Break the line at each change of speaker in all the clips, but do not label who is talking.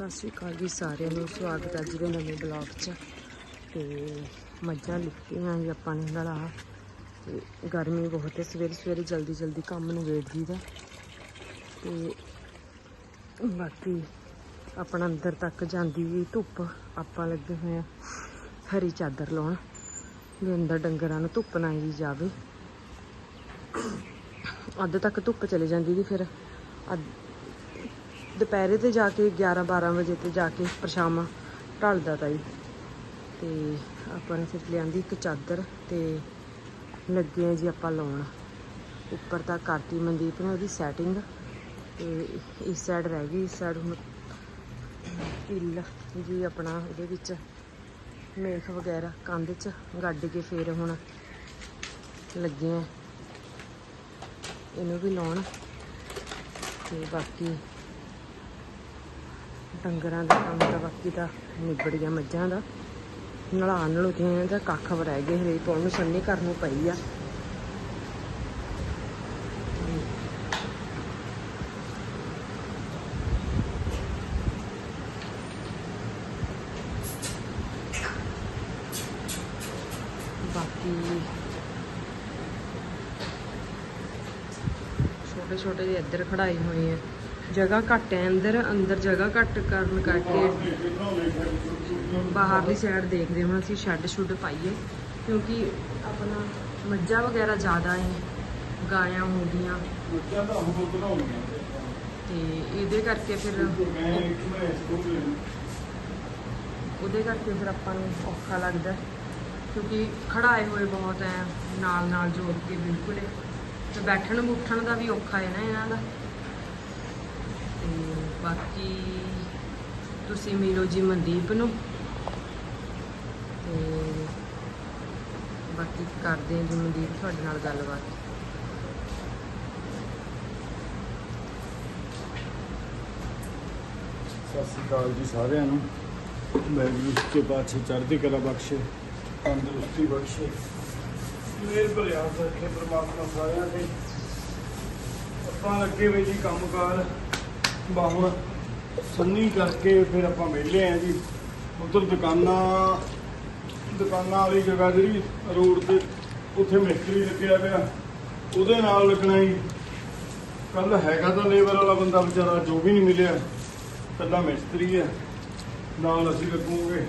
ਸਤਿ ਸ਼੍ਰੀ ਅਕਾਲ ਜੀ ਸਾਰਿਆਂ ਨੂੰ। ਸਵਾਗਤ ਹੈ ਜੀ ਦੇ ਨਵੇਂ ਬਲੌਗ 'ਚ। ਤੇ ਮੱਝਾਂ ਲਿੱਤੀਆਂ ਜੀ ਆਪਾਂ ਨੇ ਨਲਾ ਤੇ ਗਰਮੀ ਬਹੁਤ ਹੈ, ਸਵੇਰੇ ਸਵੇਰੇ ਜਲਦੀ ਜਲਦੀ ਕੰਮ ਨੂੰ ਨਿਬੇੜ ਜੀਦਾ। ਤੇ ਬਾਕੀ ਆਪਣਾ ਅੰਦਰ ਤੱਕ ਜਾਂਦੀ ਵੀ ਧੁੱਪ, ਆਪਾਂ ਲੱਗੇ ਹੋਏ ਆ ਹਰੀ ਚਾਦਰ ਲਾਉਣ। ਵੀ ਅੰਦਰ ਡੰਗਰਾਂ ਨੂੰ ਧੁੱਪ ਨਾ ਆਈ ਜਾਵੇ। ਅੱਧ ਤੱਕ ਧੁੱਪ ਚਲੇ ਜਾਂਦੀ ਦੀ ਫਿਰ। ਅੱਧ ਦੁਪਹਿਰੇ ਤੇ ਜਾ ਕੇ 11 12 ਵਜੇ ਤੇ ਜਾ ਕੇ ਪਰਛਾਵਾਂ ਢਲਦਾ ਤਾ ਜੀ ਤੇ ਆਪਾਂ ਨੇ ਫਿਰ ਲਿਆਂਦੀ ਇੱਕ ਚਾਦਰ ਤੇ ਲੱਗੇ ਆ ਜੀ ਆਪਾਂ ਲਾਉਣ। ਉੱਪਰ ਤਾਂ ਕਰਤੀ ਮਨਦੀਪ ਨੇ ਉਹਦੀ ਸੈਟਿੰਗ ਤੇ ਇਸ ਸਾਈਡ ਰਹਿ ਗਈ, ਇਸ ਸਾਈਡ ਹੁਣ ਇੱਲ ਜੀ ਆਪਣਾ ਉਹਦੇ ਵਿੱਚ ਮੇਖ ਵਗੈਰਾ ਕੰਧ 'ਚ ਗੱਡ ਕੇ ਫੇਰ ਹੁਣ ਲੱਗੇ ਆ। ਇਹਨੂੰ ਵੀ ਲਾਉਣ। ਤੇ ਬਾਕੀ ਡੰਗਰਾਂ ਦਾ ਕੰਮ ਦਾ ਬਾਕੀ ਤਾਂ ਨਿਬੜ ਗਿਆ ਮੱਝਾਂ ਦਾ। ਨਲਾ ਨਲੁਤੀਆਂ ਦਾ ਕੱਖ ਵ ਰਹਿ ਗਏ ਹਰੇ ਪਾਉਣ ਨੂੰ ਸੰਨੀ ਕਰਨ ਨੂੰ ਪਈ ਆ। ਬਾਕੀ ਛੋਟੇ ਛੋਟੇ ਜਿਹੇ ਇੱਧਰ ਖੜਾਈ ਹੋਈ ਹੈ ਜਗ੍ਹਾ ਘੱਟ ਹੈ ਅੰਦਰ ਅੰਦਰ ਜਗ੍ਹਾ ਘੱਟ ਕਰਨ ਕਰਕੇ ਬਾਹਰਲੀ ਸਾਈਡ ਦੇਖਦੇ ਹੁਣ ਅਸੀਂ ਸ਼ੈੱਡ ਸ਼ੁੱਡ ਪਾਈਏ ਕਿਉਂਕਿ ਆਪਣਾ ਮੱਝਾਂ ਵਗੈਰਾ ਜ਼ਿਆਦਾ ਹੈ ਗਾਇਆਂ ਹੋ ਗਈਆਂ। ਤੇ ਇਹਦੇ ਕਰਕੇ ਫਿਰ ਉਹਦੇ ਕਰਕੇ ਫਿਰ ਆਪਾਂ ਨੂੰ ਔਖਾ ਲੱਗਦਾ ਕਿਉਂਕਿ ਖੜਾਏ ਹੋਏ ਬਹੁਤ ਐ ਨਾਲ ਨਾਲ ਜੋੜ ਕੇ ਬਿਲਕੁਲ ਹੀ। ਤੇ ਬੈਠਣ ਉੱਠਣ ਦਾ ਵੀ ਔਖਾ ਹੈ ਨਾ ਇਹਨਾਂ ਦਾ। ਤੇ ਬਾਕੀ ਤੁਸੀਂ ਮਿਲੋ ਜੀ ਮਨਦੀਪ ਨੂੰ। ਤੇ ਬਾਕੀ ਕਰਦੇ ਹਾਂ ਜੀ ਮਨਦੀਪ ਤੁਹਾਡੇ ਨਾਲ ਗੱਲਬਾਤ।
ਸਤਿ ਸ਼੍ਰੀ ਅਕਾਲ ਜੀ ਸਾਰਿਆਂ ਨੂੰ। ਵਾਹਿਗੁਰੂ ਜੀ ਕੇ ਪਾਛੇ ਚੜ੍ਹਦੀ ਕਲਾ ਬਖਸ਼ੇ, ਤੰਦਰੁਸਤੀ ਬਖਸ਼ੇ। ਮੇਰ ਭਰਿਆ ਰੱਖੇ ਪ੍ਰਮਾਤਮਾ ਸਾਰਿਆਂ ਦੇ ਆਪਾਂ ਲੱਗੇ ਹੋਏ ਜੀ ਕੰਮਕਾਰ ਬਾਹਰ ਸੰਨੀ ਕਰਕੇ ਫਿਰ ਆਪਾਂ ਵਿਹਲੇ ਆ ਜੀ। ਉਧਰ ਦੁਕਾਨਾਂ ਦੁਕਾਨਾਂ ਵਾਲੀ ਜਗ੍ਹਾ ਜਿਹੜੀ ਰੋਡ ਤੇ ਉੱਥੇ ਮਿਸਤਰੀ ਲੱਗਿਆ ਪਿਆ। ਉਹਦੇ ਨਾਲ ਲੱਗਣਾ ਜੀ। ਕੱਲ ਹੈਗਾ ਤਾਂ ਲੇਬਰ ਵਾਲਾ ਬੰਦਾ ਵਿਚਾਰਾ, ਜੋ ਵੀ ਨਹੀਂ ਮਿਲਿਆ। ਕੱਲਾ ਮਿਸਤਰੀ ਹੈ। ਨਾਲ ਅਸੀਂ ਲੱਗੂਗੇ।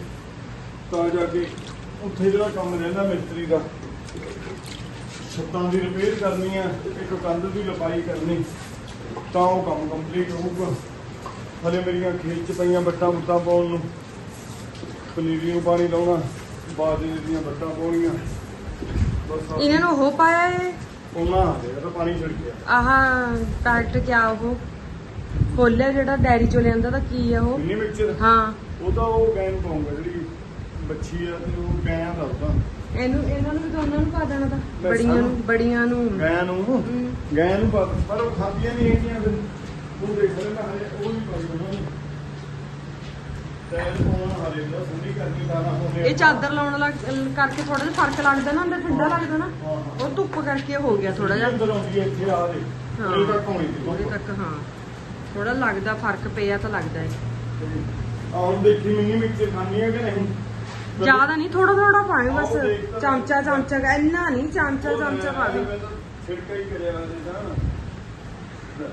ਤਾਂ ਜਾ ਕੇ ਉੱਥੇ ਜਿਹੜਾ ਕੰਮ ਰਹਿੰਦਾ ਮਿਸਤਰੀ ਦਾ। ਛੱਤਾਂ ਦੀ ਰਿਪੇਅਰ ਕਰਨੀ ਆ, ਇੱਕ ਕੰਧ ਦੀ ਲਪਾਈ ਕਰਨੀ। ਤਾਂ ਉਹ ਕੰਮ ਕੰਪਲੀਟ ਹੋਊਗਾ। ਹਲੇ ਮੇਰੀਆਂ ਖੇਤ ਚ ਪਈਆਂ ਬੱਟਾਂ ਬੁੱਟਾਂ ਪਾਉਣ ਨੂੰ। ਪਨੀਰੀ ਨੂੰ ਪਾਣੀ ਲਾਉਣਾ ਬਾਜਰੇ ਦੀਆਂ ਬੱਟਾਂ ਪਾਉਣੀਆਂ। ਬਸ ਆਹ-
ਇਹਨਾਂ ਨੂੰ ਉਹ ਪਾਇਆ ਏ
ਉਹਨਾਂ ਗਿਆ ਤਾਂ ਪਾਣੀ ਛਿੜ ਗਿਆ।
ਆਹ ਪੈਕਟ ਕਿਆ ਉਹ? ਖੋਲਿਆ ਜਿਹੜਾ ਡੈਰੀ ਚੋਂ ਲਿਆਂਦਾ ਤਾਂ ਕੀ ਆ ਉਹ?
ਮਿੰਨੀ ਮਿਕਸਚਰ
ਹਾਂ।
ਉਹ ਤਾਂ ਉਹ ਗੈਨ ਪਾਉਂਗਾ ਜਿਹੜੀ ਬੱਚੀ ਆ ਤੇ ਉਹ ਗੈਂ ਦਾ ਉਹਦਾ।
ਇਹਨੂੰ ਇਹਨਾਂ ਨੂੰ ਵੀ ਦੋਨਾਂ ਨੂੰ ਪਾ ਦੇਣਾ ਤਾਂ।
ਲੈ
ਬੜੀਆਂ ਨੂੰ
ਸਾਨੂੰ।
ਬੜੀਆਂ ਨੂੰ।
ਗੈਂ ਨੂੰ।
ਹਮ।
ਗੈਂ ਨੂੰ ਪਾ ਪਰ ਉਹ ਖਾਂਦੀਆਂ ਨਹੀਂ ਹੈਗੀਆਂ ਫਿਰ। ਉਹ ਦੇਖ ਲੈਣਾ ਹਲੇ ਉਹ ਨਹੀਂ ਪਾਈ ਉਹਨਾਂ ਨੇ। ਤੈਨੂੰ ਪਾਉਣਾ ਹਲੇ ਦਾ ਸੁਣੀ ਕਰਨੀ ਦਾਣਾ ਹੋਣੇ
ਇਹ ਚਾਦਰ ਲਾਉਣ ਲੱਗ ਕਰਕੇ ਥੋੜਾ ਜਿਹਾ ਫ਼ਰਕ ਲੱਗਦਾ ਨਾ ਅੰਦਰ ਠੰਡਾ ਲੱਗਦਾ ਨਾ। ਉਹ ਧੁੱਪ ਕਰਕੇ ਹੋ ਗਿਆ ਥੋੜਾ ਜਿਹਾ।
ਅੰਦਰ ਆਉਂਦੀ ਹੈ ਇੱਥੇ ਆ ਦੇ
ਹਾਂ।
ਇਹ ਤੱਕ ਹੋਣੀ ਸੀ।
ਉਹਦੇ ਤੱਕ ਹਾਂ। ਥੋੜਾ ਲੱਗਦਾ ਫ਼ਰਕ ਪਿਆ ਤਾਂ ਲੱਗਦਾ ਹੈ।
ਆਉਂ ਦੇਖੀ ਮਿੰਨੀ ਮਿਕਸਚਰ ਖਾਣੀ ਹੈ ਕਿ ਨਹੀਂ?
ਜ਼ਿਆਦਾ ਨਹੀਂ ਥੋੜਾ ਥੋੜਾ ਪਾਵੇ ਬਸ। ਚਮਚਾ ਚਮਚਾ ਕੁ, ਇੰਨਾ ਨਹੀਂ ਚਮਚਾ ਚਮਚਾ ਪਾਵੇ
ਛਿੜਕਾ ਹੀ ਕਰਿਆ ਵਾ ਜੀ ਤਾਂ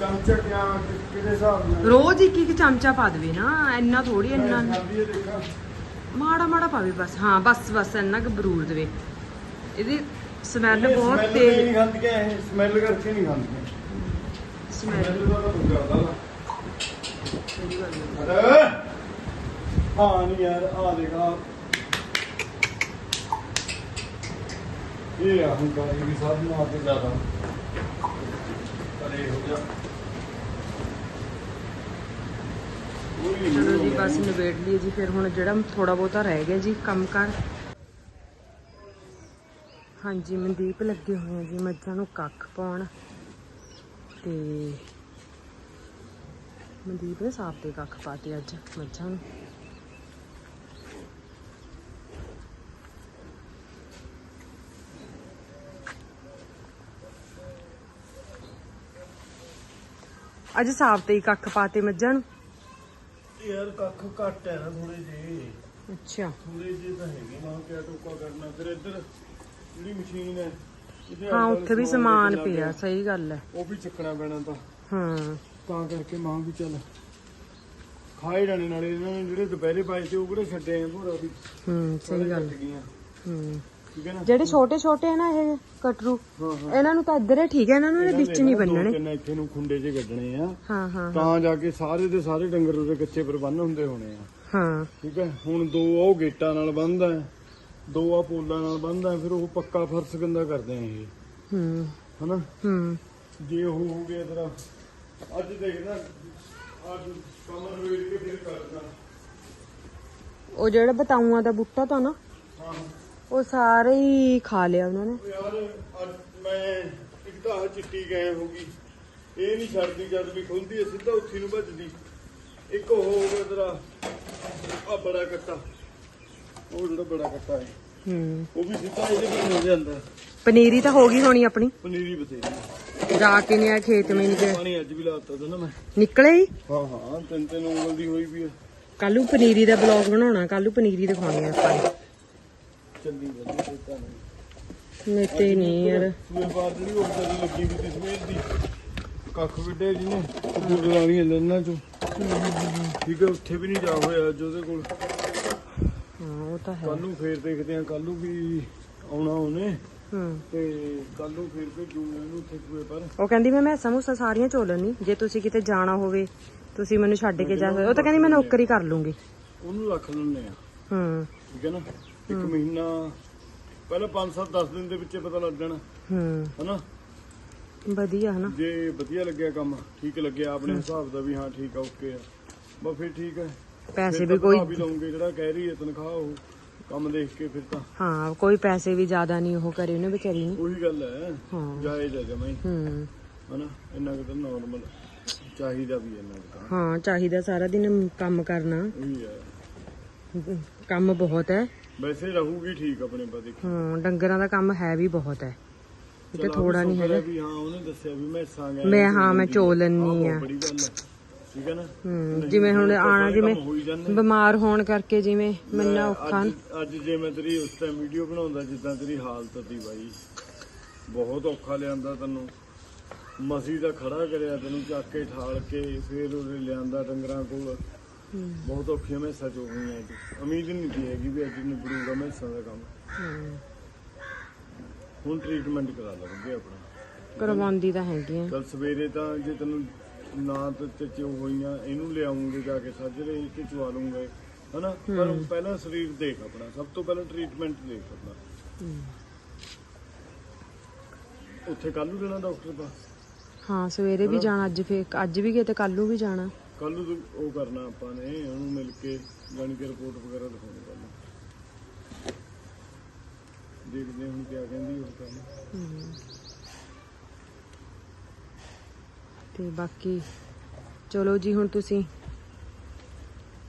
ਚਮਚਾ ਕਿਆ ਕਿ- ਕਿਹਦੇ ਹਿਸਾਬ ਨਾਲ?
ਰੋਜ਼ ਇੱਕ ਇੱਕ ਚਮਚਾ ਪਾ ਦੇਵੇ ਨਾ ਇੰਨਾ ਥੋੜੀ ਇੰਨਾ ਮਾੜਾ ਮਾੜਾ ਪਾਵੇ ਬਸ। ਹਾਂ ਬਸ ਬਸ ਇੰਨਾ ਕੁ ਬਰੂਰ ਦੇਵੇ। ਇਹਦੀ ਸਮੈਲ ਬਹੁਤ ਤੇਜ਼।
ਨਹੀਂ ਖਾਂਦੀਆਂ ਇਹ ਸਮੈਲ ਕਰਕੇ ਨਹੀਂ ਖਾਂਦੀਆਂ
ਸਮੈਲ
ਦਾ ਤਾਂ ਆ ਅਰੇ! ਹਾਂ ਨਹੀਂ ਯਾਰ ਆ ਦੇਖਾ ਇਹ ਆ ਹੁਣ ਕਾਹੀ ਵੀ ਸਭ ਨੂੰ ਆ ਕੇ ਜ਼ਿਆਦਾ। ਅਰੇ ਹੋ ਗਿਆ
ਚਲੋ ਜੀ ਬਸ ਨਿਬੇੜ ਲਈਏ ਜੀ ਫਿਰ ਹੁਣ ਜਿਹੜਾ ਥੋੜਾ ਬਹੁਤਾ ਰਹਿ ਗਿਆ ਜੀ ਕੰਮ ਕਰ ਹਾਂਜੀ ਮਨਦੀਪ ਲੱਗੇ ਹੋਏ ਆ ਜੀ ਮੱਝਾਂ ਨੂੰ ਕੱਖ ਪਾਉਣ। ਤੇ ਮਨਦੀਪ ਨੇ ਸਾਫ਼ ਤੇ ਕੱਖ ਪਾਤੇ ਅੱਜ ਮੱਝਾਂ ਨੂੰ। ਅੱਜ ਸਾਫ਼ ਤੇ ਹੀ ਕੱਖ ਪਾਤੇ ਮੱਝਾਂ ਨੂੰ।
ਯਾਰ ਕੱਖ ਘੱਟ ਹੈ ਨਾ ਥੋੜੇ ਜਿਹੇ।
ਅੱਛਾ।
ਥੋੜੇ ਜਿਹੇ ਤਾਂ ਹੈਗੇ ਮਾਂ ਕਿਆ ਟੋਕਾ ਕਰਨਾ। ਫਿਰ ਇੱਧਰ ਜਿਹੜੀ ਮਸ਼ੀਨ ਹੈ ਇਹਦੇ
ਹਾਂ ਉੱਥੇ ਵੀ ਸਮਾਨ ਪਿਆ। ਸਹੀ ਗੱਲ ਹੈ।
ਉਹ ਵੀ ਚੱਕਣਾ ਪੈਣਾ ਤਾਂ।
ਹਾਂ।
ਤਾਂ ਕਰਕੇ ਮਾਂ ਵੀ ਚੱਲ। ਖਾਏ ਜਾਣੇ ਨਾਲੇ ਇਹਨਾਂ ਨੇ ਜਿਹੜੇ ਦੁਪਹਿਰੇ ਪਾਏ ਤੇ ਉਹ ਕਿਹੜੇ ਛੱਡੇ ਆ ਭੋਰਾ ਵੀ?
ਹੂੰ ਸਹੀ ਗੱਲ। ਹੂੰ।
ਠੀਕ ਹੈ ਨਾ
ਜਿਹੜੇ ਛੋਟੇ ਛੋਟੇ ਆ ਨਾ ਇਹ ਕਟਰੂ
ਹਾਂ ਹਾਂ।
ਇਹਨਾਂ ਨੂੰ ਤਾਂ ਇੱਧਰ ਹੀ ਠੀਕ ਹੈ ਇਹਨਾਂ ਨੂੰ ਵਿੱਚ ਨਹੀਂ ਬੰਨਣੇ।
ਤਿੰਨ ਇੱਥੇ ਨੂੰ ਖੁੰਡੇ 'ਚ ਕੱਢਣੇ ਆ।
ਹਾਂ ਹਾਂ
ਤਾਂ ਜਾ ਕੇ ਸਾਰੇ ਦੇ ਸਾਰੇ ਡੰਗਰ ਉਹਦੇ ਕੱਚੇ ਪਰ ਬੰਨ ਹੁੰਦੇ ਹੋਣੇ ਆ।
ਹਾਂ।
ਠੀਕ ਹੈ? ਹੁਣ ਦੋ ਉਹ ਗੇਟਾਂ ਨਾਲ ਬੰਨਦਾ ਹੈ, ਦੋ ਆ ਪੋਲਾਂ ਨਾਲ ਬੰਨਦਾ ਹੈ, ਫਿਰ ਉਹ ਪੱਕਾ ਫਰਸ਼ ਗੰਦਾ ਕਰਦੇ ਆ ਇਹ।
ਹੂੰ।
ਹਨਾ?
ਹੂੰ।
ਜੇ ਉਹ ਹੋ ਗਿਆ ਤੇਰਾ ਅੱਜ ਦੇਖਦਾ ਅੱਜ ਕਮਰ ਵੇੜ ਕੇ ਫਿਰ ਕਰਦਾ।
ਉਹ ਜਿਹੜਾ ਬਤਾਊਆਂ ਦਾ ਬੂਟਾ ਤਾਂ ਨਾ
ਹਾਂ।
ਉਹ ਸਾਰੇ ਹੀ ਖਾ ਲਿਆ ਉਹਨਾਂ ਨੇ।
ਯਾਰ ਅੱਜ ਮੈਂ ਇੱਕ ਤਾਂ ਆਹ ਚਿੱਟੀ ਗਏ ਹੋ ਗਈ। ਇਹ ਨਹੀਂ ਛੱਡਦੀ ਜਦ ਵੀ ਖੁੱਲਦੀ ਹੈ ਸਿੱਧਾ ਉੱਥੀ ਨੂੰ ਭੱਜਦੀ। ਇੱਕ ਉਹ ਹੋ ਗਿਆ ਤੇਰਾ ਆ ਬੜਾ ਕੱਟਾ। ਉਹ ਜਿਹੜਾ ਬੜਾ ਕੱਟਾ ਹੈ।
ਹੂੰ।
ਉਹ ਵੀ ਸਿੱਧਾ ਇਹਦੇ ਪਰ ਹੋ ਜਾਂਦਾ
ਪਨੀਰੀ ਤਾਂ ਹੋ ਗਈ ਹੋਣੀ ਆਪਣੀ।
ਪਨੀਰੀ ਬਥੇਰੀ
ਜਾ ਕੇ ਨੇ ਖੇਤ ਮੇ ਨਿਕਲੇ
ਪਾਣੀ ਅੱਜ ਵੀ ਲਾਤਾ ਤਾ ਨਾ ਮੈਂ।
ਨਿਕਲੇ ਹੀ?
ਹਾਂ ਹਾਂ ਤਿੰਨ ਤਿੰਨ ਉਂਗਲ ਦੀ ਹੋਈ ਵੀ ਹੈ।
ਕੱਲੂ ਪਨੀਰੀ ਦਾ ਬਲੌਗ ਬਣਾਉਣਾ ਕੱਲੂ ਪਨੀਰੀ ਦਿਖਾਉਣੀ ਆ ਆਪਾਂ। ਨੇ
ਚੱਲੀ ਵਧੀਆ ਤੇ ਤਾਂ ਨਹੀਂ
ਮੇਤੇ ਨਹੀਂ ਯਾਰ।
ਸੂਏ ਬਾਹਰ ਜਿਹੜੀ ਉਹ ਚੱਲੀ ਲੱਗੀ ਵੀ ਤੇ ਸਵੇਰ ਦੀ। ਕੱਖ ਵਿੱਡੇ ਜੀ ਨੇ। ਗੁੱਡ ਵਾਲੀਆਂ ਲੈਣਾ ਚੋਂ। ਠੀਕ ਹੈ ਉੱਥੇ ਵੀ ਨਹੀਂ ਜਾ ਹੋਇਆ ਅੱਜ ਉਹਦੇ ਕੋਲ।
ਹਾਂ ਉਹ ਤਾਂ ਹੈ।
ਕੱਲ ਨੂੰ ਫੇਰ ਦੇਖਦੇ ਆ ਕੱਲ ਨੂੰ ਵੀ ਆਉਣਾ ਉਹਨੇ।
ਹੂੰ।
ਤੇ ਕੱਲ ਨੂੰ ਫੇਰ ਭੇਜੂਗਾ ਇਹਨੂੰ ਉੱਥੇ ਸੂਏ ਪਰ।
ਉਹ ਕਹਿੰਦੀ ਮੈਂ ਮੈਸਾਂ ਮੂਸਾਂ ਸਾਰੀਆਂ ਚੋਲਣੀ ਜੇ ਤੁਸੀਂ ਕਿਤੇ ਜਾਣਾ ਹੋਵੇ ਤੁਸੀਂ ਮੈਨੂੰ ਛੱਡ ਕੇ ਜਾ ਸਕਦੇ ਹੋ। ਉਹ ਤਾਂ ਕਹਿੰਦੀ ਮੈਂ ਨੌਕਰੀ ਕਰ ਲੂੰਗੀ।
ਉਹਨੂੰ ਰੱਖ ਲੈਣੇ ਆ
ਹੂੰ।
ਠੀਕ ਹੈ ਨਾ? ਇੱਕ ਮਹੀਨਾ ਪਹਿਲਾਂ 5-7 10 ਦਿਨ ਦੇ ਵਿੱਚ ਪਤਾ ਲੱਗ ਜਾਣਾ।
ਹੂੰ।
ਹਨਾ?
ਵਧੀਆ ਹਨਾ?
ਜੇ ਵਧੀਆ ਲੱਗਿਆ ਕੰਮ ਠੀਕ ਲੱਗਿਆ ਆਪਣੇ ਹਿਸਾਬ ਦਾ ਵੀ ਹਾਂ ਠੀਕ ਆ ਓਕੇ ਆ। ਬਸ ਫਿਰ ਠੀਕ ਹੈ
ਪੈਸੇ ਵੀ ਕੋਈ
ਵੀ ਲਵਾਂਗੇ ਜਿਹੜਾ ਕਹਿ ਰਹੀ ਹੈ ਤਨਖਾਹ ਉਹ ਕੰਮ ਦੇਖ ਕੇ ਫਿਰ ਤਾਂ।
ਹਾਂ ਕੋਈ ਪੈਸੇ ਵੀ ਜ਼ਿਆਦਾ ਨਹੀਂ ਉਹ ਕਰੇ ਉਹਨੇ ਵਿਚਾਰੀ ਨੇ।
ਉਹੀ ਗੱਲ ਹੈ
ਹਾਂ।
ਜਾਇਜ਼ ਹੈ ਜਮਾਈ
ਹੂੰ।
ਹਨਾ? ਇੰਨਾ ਕੁ ਤਾਂ ਨਾਰਮਲ ਚਾਹੀਦਾ ਵੀ ਇੰਨਾ ਕੁ
ਹਾਂ ਚਾਹੀਦਾ ਸਾਰਾ ਦਿਨ ਕੰਮ ਕਰਨਾ। ਕੰਮ ਬਹੁਤ ਹੈ।
ਵੈਸੇ ਰਹੂਗੀ ਠੀਕ ਆਪਣੇ ਪਾ ਦੇਖੀ।
ਹਾਂ ਡੰਗਰਾਂ ਦਾ ਕੰਮ ਹੈ ਵੀ ਬਹੁਤ ਹੈ। ਇਹ ਤਾਂ ਥੋੜਾ ਨਹੀਂ ਹੈਗਾ।
ਵੀ ਹਾਂ ਉਹਨੇ ਦੱਸਿਆ ਵੀ ਮੈਂ ਸਾਂਗਾ
ਮੈਂ ਹਾਂ ਮੈਂ ਚੋ ਲੈਣੀ ਆ
ਬੜੀ ਗੱਲ ਹੈ। ਠੀਕ ਹੈ ਨਾ?
ਹੂੰ ਜਿਵੇਂ ਹੁਣ ਆਣਾ ਜਿਵੇਂ ਬਿਮਾਰ ਹੋਣ ਕਰਕੇ ਜਿਵੇਂ ਮੰਨਾ ਔਖਾ।
ਅੱਜ ਅੱਜ ਜੇ ਮੈਂ ਤੇਰੀ ਉਸ ਟਾਈਮ ਵੀਡੀਓ ਬਣਾਉਂਦਾ ਜਿੱਦਾਂ ਤੇਰੀ ਹਾਲਤ ਸੀ ਬਾਈ। ਬਹੁਤ ਔਖਾ ਲਿਆਂਦਾ ਤੈਨੂੰ। ਮਸੀ ਦਾ ਖੜਾ ਕਰਿਆ ਤੈਨੂੰ ਚੱਕ ਕੇ ਠਾਲ ਕੇ ਫੇਰ ਉਹਨੇ ਲਿਆਂਦਾ ਡੰਗਰਾਂ ਕੋਲ। ਬਹੁਤ ਔਖੀਆਂ ਮੈਸਾਂ ਚੋ ਗਈਆਂ ਅੱਜ ਉਮੀਦ ਨਹੀਂ ਸੀ ਹੈਗੀ ਵੀ ਅੱਜ ਨਿਬੜੂਗਾ ਮੈਸਾਂ ਦਾ ਕੰਮ।
ਹੂੰ।
ਹੁਣ ਟ੍ਰੀਟਮੈਂਟ ਕਰਾ ਲਵਾਂਗੇ ਆਪਣਾ।
ਕਰਵਾਉਂਦੀ ਤਾਂ ਹੈਗੀ ਆ।
ਕੱਲ ਸਵੇਰੇ ਤਾਂ ਜੇ ਤੈਨੂੰ ਨਾ ਤੇ ਚੋ ਹੋਈਆਂ ਇਹਨੂੰ ਲਿਆਉਂਗੇ ਜਾ ਕੇ ਸਾਜਰੇ ਤੇ ਚਵਾ ਲੂੰਗਾ ਹਨਾ? ਪਰ ਪਹਿਲਾਂ ਸਰੀਰ ਦੇਖ ਆਪਣਾ ਸਭ ਤੋਂ ਪਹਿਲਾਂ ਟ੍ਰੀਟਮੈਂਟ ਦੇਖ ਆਪਣਾ। ਉੱਥੇ ਕੱਲ ਨੂੰ ਜਾਣਾ ਡਾਕਟਰ ਦਾ
ਹਾਂ ਸਵੇਰੇ ਵੀ ਜਾਣਾ ਅੱਜ ਫੇਰ ਅੱਜ ਵੀ ਗਏ ਤੇ ਕੱਲ ਨੂੰ ਵੀ ਜਾਣਾ।
ਕੱਲ ਨੂੰ ਉਹ ਕਰਨਾ ਆਪਾਂ ਨੇ ਉਹਨੂੰ ਮਿਲ ਕੇ ਜਾਣੀ ਕਿ ਰਿਪੋਰਟ ਵਗੈਰਾ ਦਿਖਾਉਣੀ ਕੱਲ ਨੂੰ। ਦੇਖਦੇ ਹਾਂ ਹੁਣ ਕੀ ਕਹਿੰਦੀ ਉਹ ਕੱਲ
ਤੇ ਬਾਕੀ ਚਲੋ ਜੀ ਹੁਣ ਤੁਸੀਂ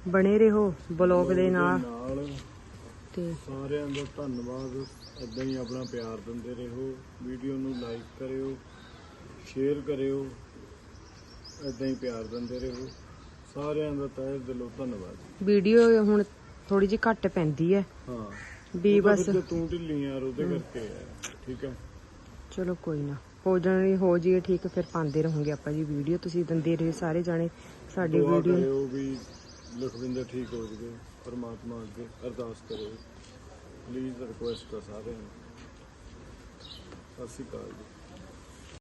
ਬਣੇ ਰਹੋ ਬਲੌਗ ਦੇ ਨਾਲ।
ਨਾਲ।
ਤੇ
ਸਾਰਿਆਂ ਦਾ ਧੰਨਵਾਦ ਇਦਾਂ ਹੀ ਆਪਣਾ ਪਿਆਰ ਦਿੰਦੇ ਰਹੋ। ਵੀਡੀਓ ਨੂੰ ਲਾਈਕ ਕਰਿਓ ਸ਼ੇਅਰ ਕਰਿਓ। ਇਦਾਂ ਹੀ ਪਿਆਰ ਦਿੰਦੇ ਰਹੋ। ਸਾਰਿਆਂ ਦਾ ਤਹਿ ਦਿਲੋਂ ਧੰਨਵਾਦ।
ਵੀਡੀਓ ਹੁਣ ਥੋੜੀ ਜਿਹੀ ਘੱਟ ਪੈਂਦੀ ਹੈ।
ਹਾਂ।
ਵੀ
ਉਹ ਤਾਂ
ਬਸ
ਫਿਰ ਜੇ ਤੂੰ ਢਿੱਲੀ ਯਾਰ ਉਹਦੇ ਕਰਕੇ ਹੈ। ਠੀਕ ਹੈ।
ਚਲੋ ਕੋਈ ਨਾ। ਹੋ ਜਾਣੀ ਹੋ ਜੀਏ ਠੀਕ ਫਿਰ ਪਾਉਂਦੇ ਰਹੋਗੇ ਆਪਾਂ ਜੀ ਵੀਡੀਓ। ਤੁਸੀਂ ਦਿੰਦੇ ਰਹੇ ਸਾਰੇ ਜਾਣੇ ਸਾਡੀ
ਦੁਆ
ਵੀਡੀਓ।
ਕਰਿਓ ਵੀ ਲਖਵਿੰਦਰ ਠੀਕ ਹੋ ਜਾਵੇ ਪਰਮਾਤਮਾ ਅੱਗੇ ਅਰਦਾਸ ਕਰਿਓ। ਪਲੀਜ਼ ਰਿਕੁਐਸਟ ਆ ਸਾਰਿਆਂ ਨੂੰ। ਸਤਿ ਸ਼੍ਰੀ ਅਕਾਲ ਜੀ।